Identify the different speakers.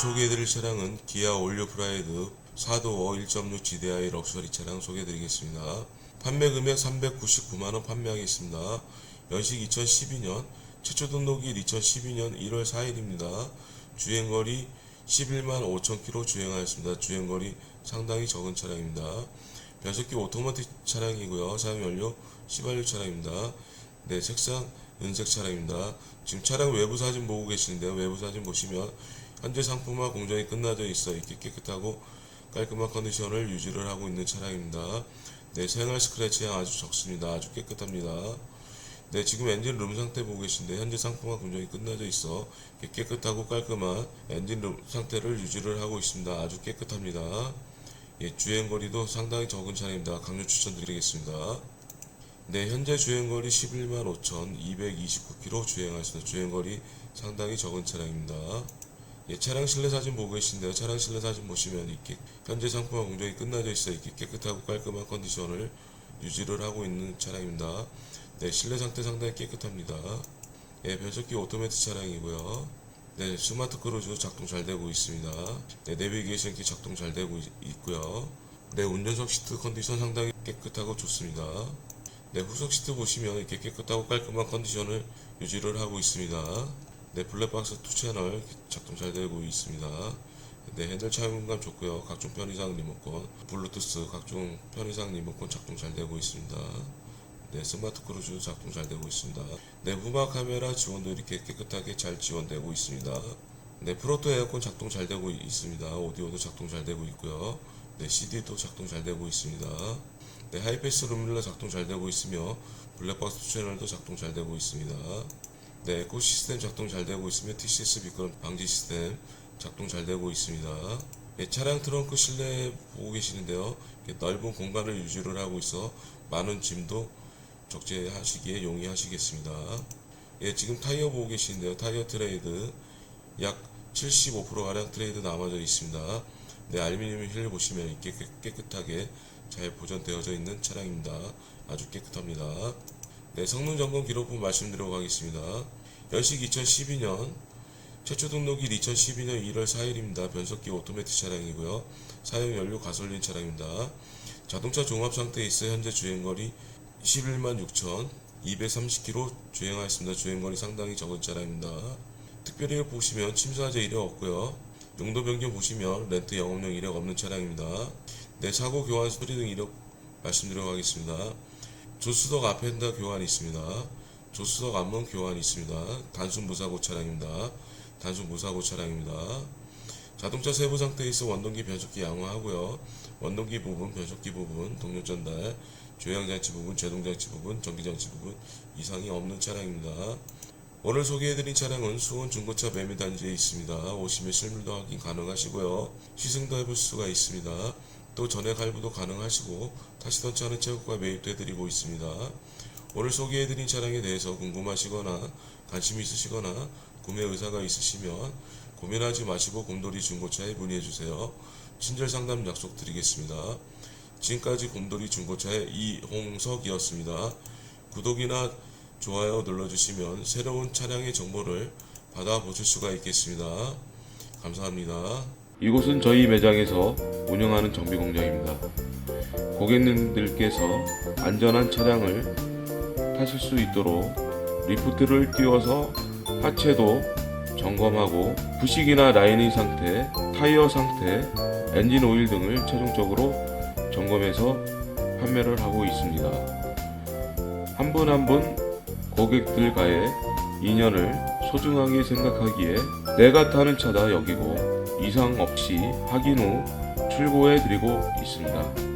Speaker 1: 소개해드릴 차량은 기아 올류 프라이드 4도어 1.6 GDI 럭셔리 차량 소개해드리겠습니다. 판매 금액 399만원 판매하겠습니다. 연식 2012년, 최초 등록일 2012년 1월 4일입니다. 주행거리 11만 5천 킬로 주행하였습니다. 주행거리 상당히 적은 차량입니다. 변속기 오토마틱 차량이고요. 사용 연료 시발유 차량입니다. 네, 색상 은색 차량입니다. 지금 차량 외부 사진 보고 계시는데요. 외부 사진 보시면 현재 상품화 공정이 끝나져 있어 이렇게 깨끗하고 깔끔한 컨디션을 유지를 하고 있는 차량입니다. 네, 생활 스크래치가 아주 적습니다. 아주 깨끗합니다. 네, 지금 엔진 룸 상태 보고 계신데 현재 상품화 공정이 끝나져 있어 깨끗하고 깔끔한 엔진 룸 상태를 유지를 하고 있습니다. 아주 깨끗합니다. 예, 주행거리도 상당히 적은 차량입니다. 강력 추천드리겠습니다. 네, 현재 주행거리 11만 5,229km 주행하시는 주행거리 상당히 적은 차량입니다. 예, 차량 실내 사진 보고 계신데요. 차량 실내 사진 보시면 이렇게 현재 상품화 공정이 끝나져 있어 이렇게 깨끗하고 깔끔한 컨디션을 유지를 하고 있는 차량입니다. 네, 실내 상태 상당히 깨끗합니다. 예, 변속기 오토매틱 차량이고요. 네, 스마트 크루즈 작동 잘 되고 있습니다. 네, 내비게이션 키 작동 잘 되고 있, 있고요. 네, 운전석 시트 컨디션 상당히 깨끗하고 좋습니다. 네, 후석 시트 보시면 이렇게 깨끗하고 깔끔한 컨디션을 유지를 하고 있습니다. 네, 블랙박스 2 채널 작동 잘 되고 있습니다. 네, 핸들 착용감 좋고요. 각종 편의상 리모컨, 블루투스 각종 편의상 리모컨 작동 잘 되고 있습니다. 네, 스마트 크루즈 작동 잘 되고 있습니다. 네, 후방 카메라 지원도 이렇게 깨끗하게 잘 지원되고 있습니다. 네, 프로토 에어컨 작동 잘 되고 있습니다. 오디오도 작동 잘 되고 있고요. 네, CD도 작동 잘 되고 있습니다. 네, 하이패스 룸밀러 작동 잘 되고 있으며 블랙박스 채널도 작동 잘 되고 있습니다. 네, 에코 시스템 작동 잘 되고 있으며 TCS 미끄럼 방지 시스템 작동 잘 되고 있습니다. 네, 차량 트렁크 실내 보고 계시는데요. 넓은 공간을 유지를 하고 있어 많은 짐도 적재하시기에 용이하시겠습니다. 예, 지금 타이어 보고 계시는데요. 타이어 트레이드 약 75%가량 트레이드 남아져 있습니다. 네, 알루미늄 휠 보시면 이렇게 깨- 깨끗하게 잘 보존되어져 있는 차량입니다. 아주 깨끗합니다. 네, 성능 점검 기록부 말씀드리도록 하겠습니다. 연식 2012년 최초 등록일 2012년 1월 4일입니다. 변속기 오토매틱 차량이고요. 사용 연료 가솔린 차량입니다. 자동차 종합 상태에 있어 현재 주행거리 11만 6,230km 주행하였습니다. 주행거리 상당히 적은 차량입니다. 특별히 보시면 침수화재 이력 없고요. 용도 변경 보시면 렌트 영업용 이력 없는 차량입니다. 네, 사고 교환 수리 등 이력 말씀드리도록 하겠습니다. 조수석 앞 핸다 교환이 있습니다. 조수석 앞문 교환이 있습니다. 단순 무사고 차량입니다. 단순 무사고 차량입니다. 자동차 세부 상태에 있어 원동기 변속기 양호하고요. 원동기 부분, 변속기 부분, 동력 전달, 조향장치 부분, 제동장치 부분, 전기장치 부분 이상이 없는 차량입니다. 오늘 소개해드린 차량은 수원 중고차 매매 단지에 있습니다. 오시면 실물도 확인 가능하시고요. 시승도 해볼 수가 있습니다. 또 전액 할부도 가능하시고 타시던 차는 최고가 매입돼 드리고 있습니다. 오늘 소개해드린 차량에 대해서 궁금하시거나 관심 있으시거나 구매 의사가 있으시면 고민하지 마시고 곰돌이 중고차에 문의해주세요. 친절 상담 약속드리겠습니다. 지금까지 곰돌이 중고차의 이홍석이었습니다. 구독이나 좋아요 눌러주시면 새로운 차량의 정보를 받아보실 수가 있겠습니다. 감사합니다.
Speaker 2: 이곳은 저희 매장에서 운영하는 정비 공장입니다. 고객님들께서 안전한 차량을 타실 수 있도록 리프트를 띄워서 하체도 점검하고 부식이나 라이닝 상태, 타이어 상태, 엔진 오일 등을 최종적으로 점검해서 판매를 하고 있습니다. 한 분 한 분 고객들과의 인연을 소중하게 생각하기에 내가 타는 차다 여기고 이상 없이 확인 후 출고해 드리고 있습니다.